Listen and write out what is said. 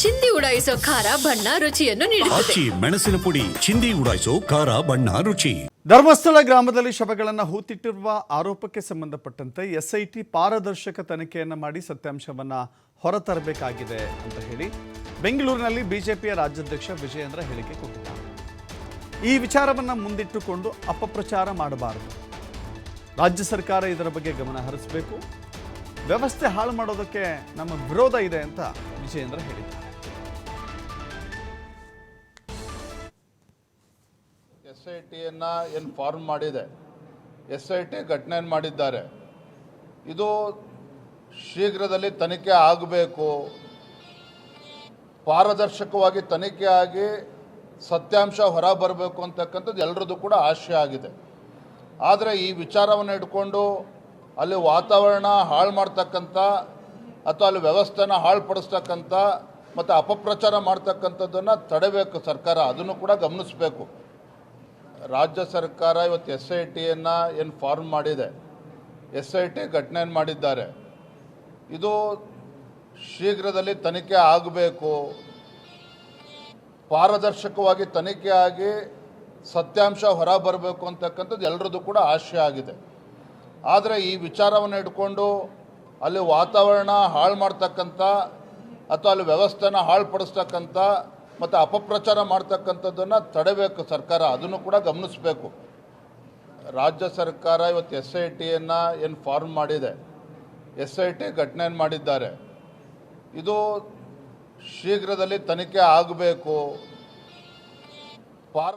ಚಿಂದಿ ಉಡಾಯಿಸೋ ಖಾರ ಬಣ್ಣ ರುಚಿಯನ್ನು ನೀಡುತ್ತದೆ. ಆಚಿ ಮೆಣಸಿನ ಪುಡಿ ಚಿಂದಿ ಉಡಾಯಿಸೋ ಖಾರ ಬಣ್ಣ ರುಚಿ. ಧರ್ಮಸ್ಥಳ ಗ್ರಾಮದಲ್ಲಿ ಶವಗಳನ್ನು ಹೂತಿಟ್ಟಿರುವ ಆರೋಪಕ್ಕೆ ಸಂಬಂಧಪಟ್ಟಂತೆ ಎಸ್ಐಟಿ ಪಾರದರ್ಶಕ ತನಿಖೆಯನ್ನು ಮಾಡಿ ಸತ್ಯಾಂಶವನ್ನ ಹೊರತರಬೇಕಾಗಿದೆ ಅಂತ ಹೇಳಿ ಬೆಂಗಳೂರಿನಲ್ಲಿ ಬಿಜೆಪಿಯ ರಾಜ್ಯಾಧ್ಯಕ್ಷ ವಿಜಯೇಂದ್ರ ಹೇಳಿಕೆ ಕೊಟ್ಟಿದ್ದಾರೆ. ಈ ವಿಚಾರವನ್ನ ಮುಂದಿಟ್ಟುಕೊಂಡು ಅಪಪ್ರಚಾರ ಮಾಡಬಾರದು. ರಾಜ್ಯ ಸರ್ಕಾರ ಇದರ ಬಗ್ಗೆ ಗಮನ ಹರಿಸಬೇಕು. ವ್ಯವಸ್ಥೆ ಹಾಳು ಮಾಡೋದಕ್ಕೆ ನಮ್ಮ ವಿರೋಧ ಇದೆ ಅಂತ ವಿಜಯೇಂದ್ರ ಹೇಳಿದ್ದಾರೆ. ಎಸ್ ಐ ಟಿಯನ್ನು ಏನು ಫಾರ್ಮ್ ಮಾಡಿದೆ ಎಸ್ ಐ ಟಿ ಘಟನೆಯನ್ನು ಮಾಡಿದ್ದಾರೆ. ಇದು ಶೀಘ್ರದಲ್ಲಿ ತನಿಖೆ ಆಗಬೇಕು. ಪಾರದರ್ಶಕವಾಗಿ ತನಿಖೆ ಆಗಿ ಸತ್ಯಾಂಶ ಹೊರ ಬರಬೇಕು ಅಂತಕ್ಕಂಥದ್ದು ಎಲ್ಲರದ್ದು ಕೂಡ ಆಶಯ ಆಗಿದೆ. ಆದರೆ ಈ ವಿಚಾರವನ್ನು ಇಟ್ಕೊಂಡು ಅಲ್ಲಿ ವಾತಾವರಣ ಹಾಳು ಮಾಡ್ತಕ್ಕಂಥ ಅಥವಾ ಅಲ್ಲಿ ವ್ಯವಸ್ಥೆನ ಹಾಳುಪಡಿಸ್ತಕ್ಕಂಥ ಮತ್ತು ಅಪಪ್ರಚಾರ ಮಾಡ್ತಕ್ಕಂಥದ್ದನ್ನು ತಡೆಯಬೇಕು ಸರ್ಕಾರ. ಅದನ್ನು ಕೂಡ ಗಮನಿಸಬೇಕು. ರಾಜ್ಯ ಸರ್ಕಾರ ಇವತ್ತು ಎಸ್ ಐ ಟಿಯನ್ನು ಏನು ಫಾರ್ಮ್ ಮಾಡಿದೆ, ಎಸ್ ಐ ಟಿ ಘಟನೆಯನ್ನು ಮಾಡಿದ್ದಾರೆ. ಇದು ಶೀಘ್ರದಲ್ಲಿ ತನಿಖೆ ಆಗಬೇಕು. ಪಾರದರ್ಶಕವಾಗಿ ತನಿಖೆ ಆಗಿ ಸತ್ಯಾಂಶ ಹೊರ ಬರಬೇಕು ಅಂತಕ್ಕಂಥದ್ದು ಎಲ್ಲರದ್ದು ಕೂಡ ಆಶಯ ಆಗಿದೆ. ಆದರೆ ಈ ವಿಚಾರವನ್ನು ಇಟ್ಕೊಂಡು ಅಲ್ಲಿ ವಾತಾವರಣ ಹಾಳು ಮಾಡ್ತಕ್ಕಂಥ ಅಥವಾ ಅಲ್ಲಿ ವ್ಯವಸ್ಥೆನ ಹಾಳುಪಡಿಸ್ತಕ್ಕಂಥ ಮತ್ತು ಅಪಪ್ರಚಾರ ಮಾಡ್ತಕ್ಕಂಥದ್ದನ್ನು ತಡಬೇಕು ಸರ್ಕಾರ, ಅದನ್ನು ಕೂಡ ಗಮನಿಸಬೇಕು. ರಾಜ್ಯ ಸರ್ಕಾರ ಇವತ್ತು ಎಸ್ ಐ ಟಿಯನ್ನು ಏನು ಫಾರ್ಮ್ ಮಾಡಿದೆ, ಎಸ್ ಐ ಟಿ ಘಟನೆಯನ್ನು ಮಾಡಿದ್ದಾರೆ. ಇದು ಶೀಘ್ರದಲ್ಲಿ ತನಿಖೆ ಆಗಬೇಕು. ಪಾರ